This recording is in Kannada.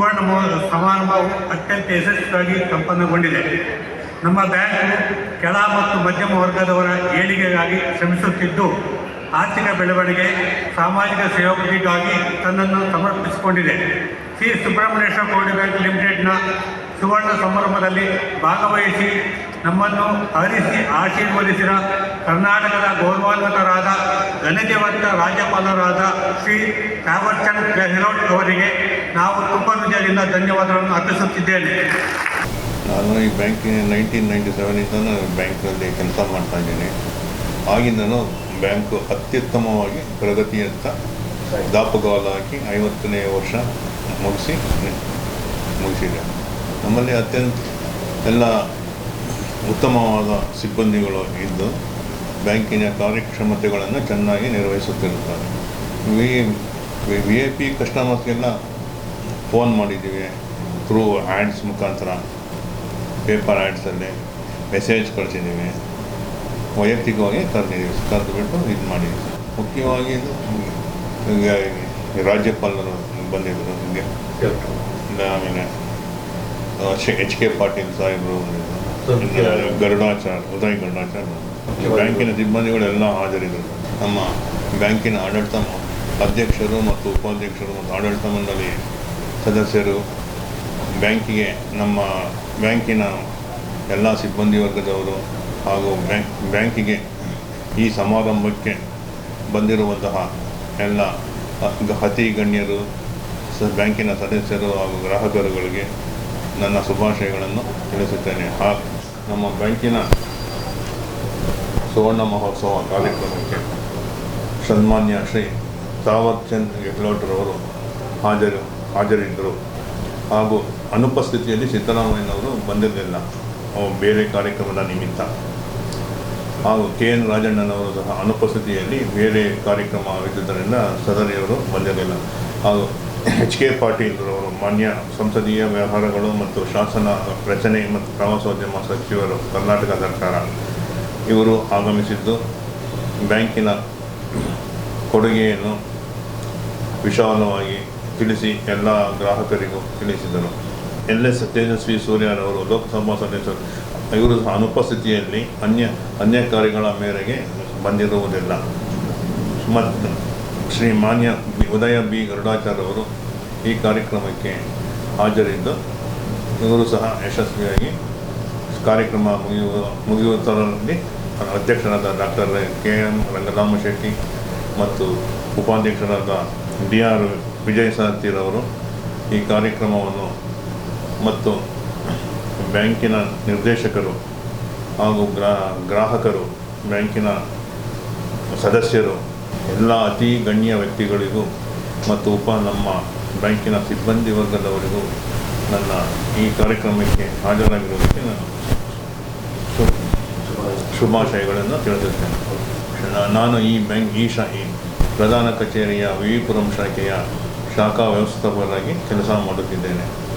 ಸುವರ್ಣ ಸಮಾರಂಭವು ಅತ್ಯಂತ ಯಶಸ್ವಿಯಾಗಿ ಸಂಪನ್ನಗೊಂಡಿದೆ. ನಮ್ಮ ಬ್ಯಾಂಕು ಕೆಳ ಮತ್ತು ಮಧ್ಯಮ ವರ್ಗದವರ ಏಳಿಗೆಗಾಗಿ ಶ್ರಮಿಸುತ್ತಿದ್ದು, ಆರ್ಥಿಕ ಬೆಳವಣಿಗೆ, ಸಾಮಾಜಿಕ ಸೇವಕರಿಗಾಗಿ ತನ್ನನ್ನು ಸಮರ್ಪಿಸಿಕೊಂಡಿದೆ. ಶ್ರೀ ಸುಬ್ರಹ್ಮಣ್ಯೇಶ್ವರ ಕೋಡಿ ಬ್ಯಾಂಕ್ ಲಿಮಿಟೆಡ್ನ ಸುವರ್ಣ ಸಮಾರಂಭದಲ್ಲಿ ಭಾಗವಹಿಸಿ ನಮ್ಮನ್ನು ಹರಿಸಿ ಆಶೀರ್ವದಿಸಿದ ಕರ್ನಾಟಕದ ಗೌರವಾನ್ವಿತರಾದ ಘನತೆವಂತ ರಾಜ್ಯಪಾಲರಾದ ಶ್ರೀ ತಾವರ್ಚಂದ್ ಗೆಹ್ಲೋಟ್ ಅವರಿಗೆ ನಾವು ತುಂಬ ಹೃದಯದಿಂದ ಧನ್ಯವಾದಗಳನ್ನು ಅರ್ಪಿಸುತ್ತಿದ್ದೇನೆ. ನಾನು ಈ ಬ್ಯಾಂಕಿನ ನೈನ್ಟೀನ್ ನೈಂಟಿ ಸೆವೆನಿಂದನೂ ಬ್ಯಾಂಕಲ್ಲಿ ಕೆಲಸ ಮಾಡ್ತಾ ಇದ್ದೀನಿ. ಆಗಿಂದನೂ ಬ್ಯಾಂಕು ಅತ್ಯುತ್ತಮವಾಗಿ ಪ್ರಗತಿಯತ್ತ ದಾಪುಗಾಲು ಹಾಕಿ ಐವತ್ತನೇ ವರ್ಷ ಮುಗಿಸಿ ಮುಗಿಸಿದೆ. ನಮ್ಮಲ್ಲಿ ಅತ್ಯಂತ ಎಲ್ಲ ಉತ್ತಮವಾದ ಸಿಬ್ಬಂದಿಗಳು ಇದ್ದು ಬ್ಯಾಂಕಿನ ಕಾರ್ಯಕ್ಷಮತೆಗಳನ್ನು ಚೆನ್ನಾಗಿ ನಿರ್ವಹಿಸುತ್ತಿರುತ್ತಾರೆ. ವಿ ವಿ ಐ ಪಿ ಕಸ್ಟಮರ್ಸ್ಗೆಲ್ಲ ಫೋನ್ ಮಾಡಿದ್ದೀವಿ ಥ್ರೂ ಆ್ಯಡ್ಸ್ ಮುಖಾಂತರ. ಪೇಪರ್ ಆ್ಯಡ್ಸಲ್ಲಿ ಮೆಸೇಜ್ ಕಳಿಸಿದ್ದೀವಿ. ವೈಯಕ್ತಿಕವಾಗಿ ಕರೆದಿದ್ದೀವಿ ಕರೆದುಬಿಟ್ಟು ಇದು ಮಾಡಿದ್ದೀವಿ. ಮುಖ್ಯವಾಗಿ ಇದು ರಾಜ್ಯಪಾಲರು ಬಂದಿದ್ದರು ಹೀಗೆ. ಆಮೇಲೆ ಎಚ್ ಕೆ ಪಾಟೀಲ್ ಸಾಹೇಬರು ಗರುಡಾಚಾರ್ ಉದಯ್ ಗರುಡಾಚಾರ್ ಬ್ಯಾಂಕಿನ ಸಿಬ್ಬಂದಿಗಳೆಲ್ಲ ಹಾಜರಿದ್ದರು. ನಮ್ಮ ಬ್ಯಾಂಕಿನ ಆಡಳಿತ ಅಧ್ಯಕ್ಷರು ಮತ್ತು ಉಪಾಧ್ಯಕ್ಷರು ಮತ್ತು ಆಡಳಿತ ಮಂಡಳಿ ಸದಸ್ಯರು, ಬ್ಯಾಂಕಿಗೆ ನಮ್ಮ ಬ್ಯಾಂಕಿನ ಎಲ್ಲ ಸಿಬ್ಬಂದಿ ವರ್ಗದವರು ಹಾಗೂ ಬ್ಯಾಂಕ್, ಬ್ಯಾಂಕಿಗೆ ಈ ಸಮಾರಂಭಕ್ಕೆ ಬಂದಿರುವಂತಹ ಎಲ್ಲ ಅತಿ ಗಣ್ಯರು, ಸ, ಬ್ಯಾಂಕಿನ ಸದಸ್ಯರು ಹಾಗೂ ಗ್ರಾಹಕರುಗಳಿಗೆ ನನ್ನ ಶುಭಾಶಯಗಳನ್ನು ತಿಳಿಸುತ್ತೇನೆ. ಹಾಗೂ ನಮ್ಮ ಬ್ಯಾಂಕಿನ ಸುವರ್ಣ ಮಹೋತ್ಸವ ಕಾರ್ಯಕ್ರಮಕ್ಕೆ ಸನ್ಮಾನ್ಯ ಶ್ರೀ ತಾವರ್ಚಂದ್ ಗೆಹ್ಲೋಟ್ರವರು ಹಾಜರು, ಹಾಜರಿದ್ದರು. ಹಾಗೂ ಅನುಪಸ್ಥಿತಿಯಲ್ಲಿ ಸಿದ್ದರಾಮಯ್ಯನವರು ಬಂದಿರಲಿಲ್ಲ. ಬೇರೆ ಕಾರ್ಯಕ್ರಮದ ನಿಮಿತ್ತ. ಹಾಗೂ ಕೆ ಎನ್ ರಾಜಣ್ಣನವರು ಸಹ ಅನುಪಸ್ಥಿತಿಯಲ್ಲಿ ಬೇರೆ ಕಾರ್ಯಕ್ರಮ ಇದ್ದುದರಿಂದ ಸದನಿಯವರು ಬಂದಿರಲಿಲ್ಲ. ಹಾಗೂ ಎಚ್ ಕೆ ಪಾಟೀಲ್ರವರು ಮಾನ್ಯ ಸಂಸದೀಯ ವ್ಯವಹಾರಗಳು ಮತ್ತು ಶಾಸನ ರಚನೆ ಮತ್ತು ಪ್ರವಾಸೋದ್ಯಮ ಸಚಿವರು ಕರ್ನಾಟಕ ಸರ್ಕಾರ ಇವರು ಆಗಮಿಸಿದ್ದು ಬ್ಯಾಂಕಿನ ಕೊಡುಗೆಯನ್ನು ವಿಶಾಲವಾಗಿ ತಿಳಿಸಿ ಎಲ್ಲ ಗ್ರಾಹಕರಿಗೂ ತಿಳಿಸಿದರು. ಎಲ್ ಎಸ್ ತೇಜಸ್ವಿ ಸೂರ್ಯನವರು ಲೋಕಸಭಾ ಸದಸ್ಯರು. ಇವರು ಅನುಪಸ್ಥಿತಿಯಲ್ಲಿ ಅನ್ಯ ಅನ್ಯ ಕಾರ್ಯಗಳ ಮೇರೆಗೆ ಬಂದಿರುವುದಿಲ್ಲ. ಮತ್ತು ಶ್ರೀ ಮಾನ್ಯ ಬಿ- ಉದಯ ಬಿ ಗರುಡಾಚಾರ್ಯ ಅವರು ಈ ಕಾರ್ಯಕ್ರಮಕ್ಕೆ ಹಾಜರಿದ್ದು, ಇವರು ಸಹ ಯಶಸ್ವಿಯಾಗಿ ಕಾರ್ಯಕ್ರಮ ಮುಗಿಯುವ ಮುಗಿಯುವುದರಲ್ಲಿ ಅಧ್ಯಕ್ಷರಾದ doctor K M Rangarama Shetty ಮತ್ತು ಉಪಾಧ್ಯಕ್ಷರಾದ ಡಿ ಆರ್ ವಿಜಯ ಸಾತಿರವರು ಈ ಕಾರ್ಯಕ್ರಮವನ್ನು ಮತ್ತು ಬ್ಯಾಂಕಿನ ನಿರ್ದೇಶಕರು ಹಾಗೂ ಗ್ರಾ ಗ್ರಾಹಕರು, ಬ್ಯಾಂಕಿನ ಸದಸ್ಯರು, ಎಲ್ಲ ಅತಿ ಗಣ್ಯ ವ್ಯಕ್ತಿಗಳಿಗೂ ಮತ್ತು ಉಪ ನಮ್ಮ ಬ್ಯಾಂಕಿನ ಸಿಬ್ಬಂದಿ ವರ್ಗದವರಿಗೂ ನನ್ನ ಈ ಕಾರ್ಯಕ್ರಮಕ್ಕೆ ಹಾಜರಾಗಿರುವುದಕ್ಕೆ ನಾನು ಶುಭಾಶಯಗಳನ್ನು ತಿಳಿಸುತ್ತೇನೆ. ನಾನು ಈ ಬ್ಯಾಂಕ್ ಈ ಶಾ, ಈ ಪ್ರಧಾನ ಕಚೇರಿಯ ವಿವಿಪುರಂ ಶಾಖೆಯ ಶಾಖಾ ವ್ಯವಸ್ಥಾಪಕರಾಗಿ ಕೆಲಸ ಮಾಡುತ್ತಿದ್ದೇನೆ.